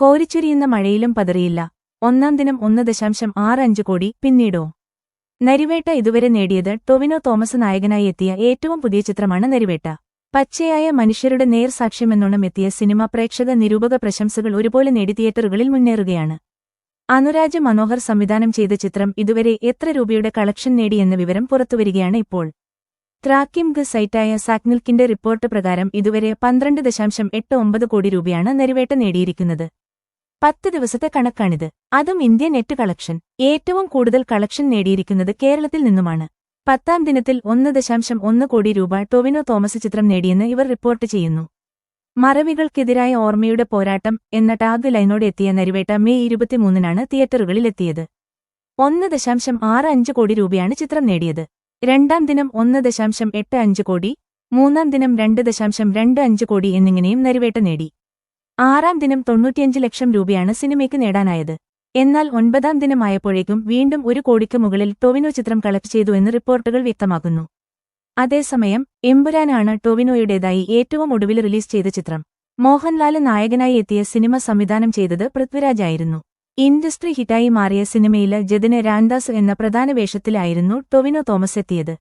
കോരിച്ചൊരിയുന്ന മഴയിലും പതറിയില്ല. ഒന്നാം ദിനം ഒന്ന് ദശാംശം ആറ് അഞ്ച് കോടി പിന്നീടോ? നരിവേട്ട ഇതുവരെ നേടിയത് ടൊവിനോ തോമസ് നായകനായി എത്തിയ ഏറ്റവും പുതിയ ചിത്രമാണ് നരിവേട്ട. പച്ചയായ മനുഷ്യരുടെ നേർസാക്ഷ്യമെന്നോണം എത്തിയ സിനിമ പ്രേക്ഷക നിരൂപക പ്രശംസകൾ ഒരുപോലെ നേടി തിയേറ്ററുകളിൽ മുന്നേറുകയാണ്. അനുരാജ് മനോഹർ സംവിധാനം ചെയ്ത ചിത്രം ഇതുവരെ എത്ര രൂപയുടെ കളക്ഷൻ നേടിയെന്ന വിവരം പുറത്തുവരികയാണ് ഇപ്പോൾ. ട്രാക്കിംഗ് സൈറ്റായ സാക്നിൽക്കിന്റെ റിപ്പോർട്ട് പ്രകാരം ഇതുവരെ പന്ത്രണ്ട് ദശാംശം എട്ട് ഒമ്പത് കോടി രൂപയാണ് നരിവേട്ട നേടിയിരിക്കുന്നത്. പത്ത് ദിവസത്തെ കണക്കാണിത്. അതും ഇന്ത്യ നെറ്റ് കളക്ഷൻ. ഏറ്റവും കൂടുതൽ കളക്ഷൻ നേടിയിരിക്കുന്നത് കേരളത്തിൽ നിന്നുമാണ്. പത്താം ദിനത്തിൽ ഒന്ന് ദശാംശം ഒന്ന് കോടി രൂപ ടൊവിനോ തോമസ് ചിത്രം നേടിയെന്ന് ഇവർ റിപ്പോർട്ട് ചെയ്യുന്നു. മറവികൾക്കെതിരായ ഓർമ്മയുടെ പോരാട്ടം എന്ന ടാഗ് ലൈനോടെ എത്തിയ നരിവേട്ട മെയ് ഇരുപത്തിമൂന്നിനാണ് തിയേറ്ററുകളിലെത്തിയത് ഒന്ന് ദശാംശം ആറ് അഞ്ച് കോടി രൂപയാണ് ചിത്രം നേടിയത്. രണ്ടാം ദിനം ഒന്ന് ദശാംശം എട്ട് അഞ്ച് കോടി മൂന്നാം ദിനം രണ്ട് ദശാംശം രണ്ട് അഞ്ച് കോടി എന്നിങ്ങനെയും നരിവേട്ട നേടി. ആറാം ദിനം തൊണ്ണൂറ്റിയഞ്ച് ലക്ഷം രൂപയാണ് സിനിമയ്ക്ക് നേടാനായത്. എന്നാൽ ഒൻപതാം ദിനമായപ്പോഴേക്കും വീണ്ടും ഒരു കോടിക്ക് മുകളിൽ ടൊവിനോ ചിത്രം കളക്ട് ചെയ്തു എന്ന് റിപ്പോർട്ടുകൾ വ്യക്തമാക്കുന്നു. അതേസമയം എമ്പുരാനാണ് ടൊവിനോയുടേതായി ഏറ്റവും ഒടുവിൽ റിലീസ് ചെയ്ത ചിത്രം. മോഹൻലാൽ നായകനായി എത്തിയ സിനിമ സംവിധാനം ചെയ്തത് പൃഥ്വിരാജായിരുന്നു ഇൻഡസ്ട്രി ഹിറ്റായി മാറിയ സിനിമയിലെ ജതിന് രാംദാസ് എന്ന പ്രധാന വേഷത്തിലായിരുന്നു ടൊവിനോ തോമസ് എത്തിയത്.